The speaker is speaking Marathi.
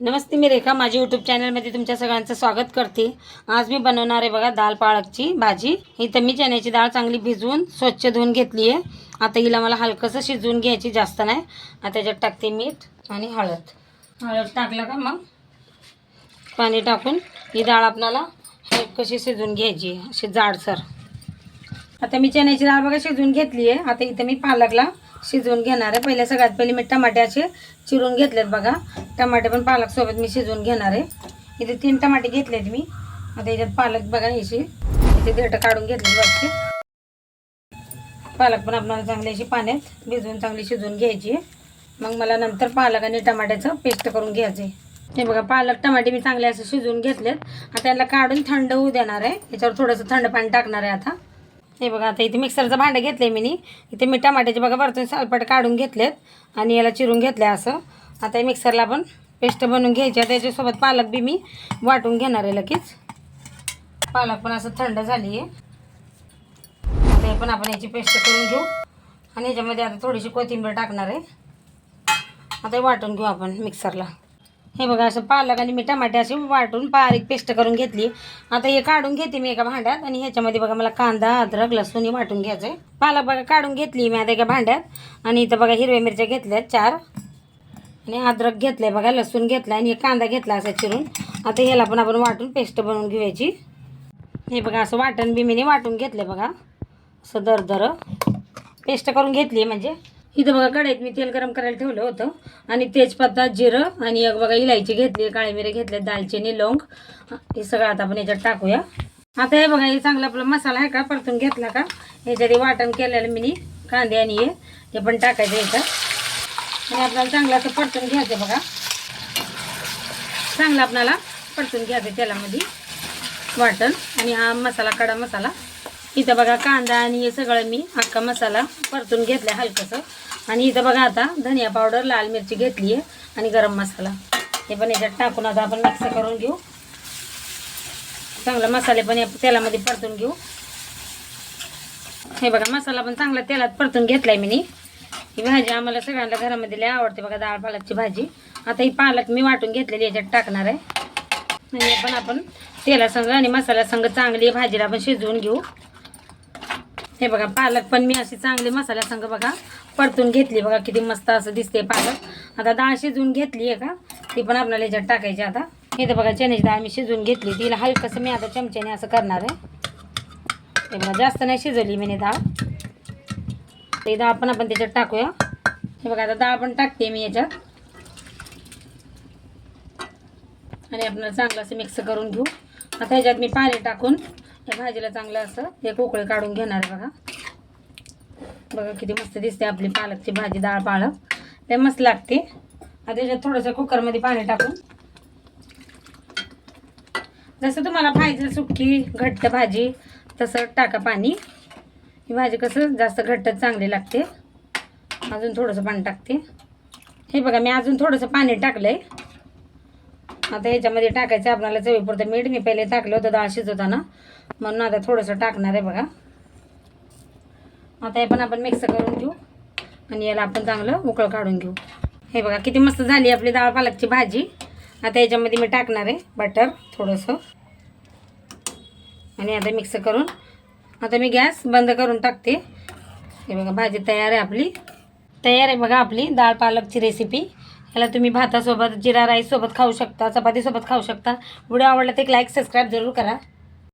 नमस्ते मी रेखा. माझ्या यूट्यूब चॅनलमध्ये तुमच्या सगळ्यांचं स्वागत करते. आज मी बनवणार आहे बघा दाल पालकची भाजी. इथं मी चण्याची डाळ चांगली भिजवून स्वच्छ धुवून घेतली आहे आता हिला मला हलकंसं शिजवून घ्यायची जास्त नाही. आता त्याच्यात टाकते मीठ आणि हळद. हळद टाकलं का मग? पाणी टाकून ही डाळ आपल्याला कशी शिजवून घ्यायची अशी जाडसर. आता मी चण्याची डाळ बघा शिजवून घेतली आहे आता इथं मी पालकला शिजवून घेणार आहे. पहिले सगळ्यात पहिले मी टमाटे असे चिरून घेतलेत बघा. टमाटे पण पालकसोबत मी शिजवून घेणार आहे. इथे तीन टमाटे घेतलेत मी. आता याच्यात पालक बघा याची इथे देठं काढून घेतली वरची. पालक पण आपल्याला चांगली अशी पाण्यात भिजवून चांगली शिजवून घ्यायची मग मला नंतर पालक आणि टमाट्याचं पेस्ट करून घ्यायचं आहे. हे बघा पालक टमाटे मी चांगले असं शिजवून घेतलेत. आता याला काढून थंड होऊ देणार आहे. याच्यावर थोडंसं थंड पाणी टाकणार आहे आता. हे बघा आता इथे मिक्सरचं भांडं घेतलं आहे मी इथे मी टमाट्याचे बघा वरतून सालपट काढून घेतलेत आणि याला चिरून घेतलं असं. आता हे मिक्सरला पण पेस्ट बनवून घ्यायची. त्याच्यासोबत पालक बी मी वाटून घेणार आहे लगेच. पालक पण असं थंड झाली आहे आता हे पण आपण याची पेस्ट करून घेऊ. आणि याच्यामध्ये आता थोडीशी कोथिंबीर टाकणार आहे. आता हे वाटून घेऊ आपण मिक्सरला. हे बघा असं पालक आणि मी टमाटे असे वाटून बारीक पेस्ट करून घेतली. आता हे काढून घेते मी एका भांड्यात आणि ह्याच्यामध्ये बघा मला कांदा अद्रक लसूण हे वाटून घ्यायचं आहे पालक बघा काढून घेतली मी आता एका भांड्यात. आणि इथं बघा हिरव्या मिरच्या घेतल्यात चार. आणि अद्रक घेतलंय बघा लसूण घेतला आणि एक कांदा घेतला असा चिरून. आता ह्याला पण आपण वाटून पेस्ट बनवून घेऊयाची. हे बघा असं वाटण बिमीने वाटून घेतलं बघा. असं दर दर पेस्ट करून घेतली म्हणजे. इथं बघा कढईत मी तेल गरम करायला ठेवलं होतं. आणि तेजपत्ता जिरं आणि एक बघा इलायची घेतली काळे मिरे घेतले दालचिनी लवंग. हे सगळं आता आपण याच्यात टाकूया. आता हे बघा हे चांगला आपला मसाला आहे का? परतून घेतला का? याच्यात हे वाटण केलेलं मी कांदे आणि हे हे पण टाकायचं याच्यात. आणि आपल्याला चांगलं असं परतून घ्यायचं बघा. चांगलं आपल्याला परतून घ्यायचं तेलामध्ये वाटण. आणि हा मसाला कडा मसाला. इथं बघा कांदा आणि हे सगळं मी अख्खा मसाला परतून घेतला हलकंसं. आणि इथं बघा आता धनिया पावडर लाल मिरची घेतली आहे आणि गरम मसाला. हे पण याच्यात टाकून आता आपण मिक्स करून घेऊ. चांगला मसाले पण या तेलामध्ये परतून घेऊ. हे बघा मसाला पण चांगला तेलात परतून घेतलाय मी. ही भाजी आम्हाला सगळ्यांना घरामध्ये लय आवडते बघा डाळ पालकची भाजी. आता ही पालक मी वाटून घेतलेली याच्यात टाकणार आहे. आणि पण आपण तेला संग आणि मसाला संग चांगली भाजीला आपण शिजवून घेऊ. हे बघा पालक पण मी अशी चांगली मसाला संग बघा परतून घेतली बघा किती मस्त असं दिसते पालक. आता डाळ शिजवून घेतली आहे का ती पण आपल्याला याच्यात टाकायची आता. हे तर बघा चण्याची डाळ मी शिजवून घेतली. तिला हलकंसं मी आता चमच्याने असं करणार आहे. हे बघा जास्त नाही शिजवली मी डाळ. ते डाळ पण आपण त्याच्यात टाकूया. हे बघा आता डाळ पण टाकते मी याच्यात. आणि आपल्याला चांगलं असं मिक्स करून घेऊ. आता ह्याच्यात मी पाणी टाकून या भाजीला चांगलं असं एक उकळी काढून घेणार आहे बघा. बघा किती मस्त दिसते आपली पालकची भाजी डाळ पालक ते मस्त लागते. आता त्याच्यात थोडंसं कुकरमध्ये पाणी टाकून. जसं तुम्हाला पाहिजे सुकी घट्ट भाजी तसं टाका पाणी. ही भाजी कसं जास्त घट्टच चांगली लागते. अजून थोडंसं पाणी टाकते. हे बघा मी अजून थोडंसं पाणी टाकलं आहे आता याच्यामध्ये टाकायचं आपल्याला चवीपुरतं मीठ. मी पहिले टाकलं होतं डाळ शिजवताना. म्हणून आता थोडंसं टाकणार आहे बघा. आता हे पण आपण मिक्स करून घेऊ. आणि याला आपण चांगलं उकळ काढून घेऊ. हे बघा किती मस्त झाली आपली डाळ पालकची भाजी. आता याच्यामध्ये मी टाकणार आहे बटर थोडंसं. आणि आता मिक्स करून आता मी गॅस बंद करून टाकते. हे बघा भाजी तयार आहे आपली. तयार आहे बघा आपली डाळ पालकची रेसिपी ह्याला तुम्ही भातासोबत जिरा राईससोबत खाऊ शकता चपातीसोबत खाऊ शकता. व्हिडिओ आवडला तर एक लाईक सबस्क्राईब जरूर करा.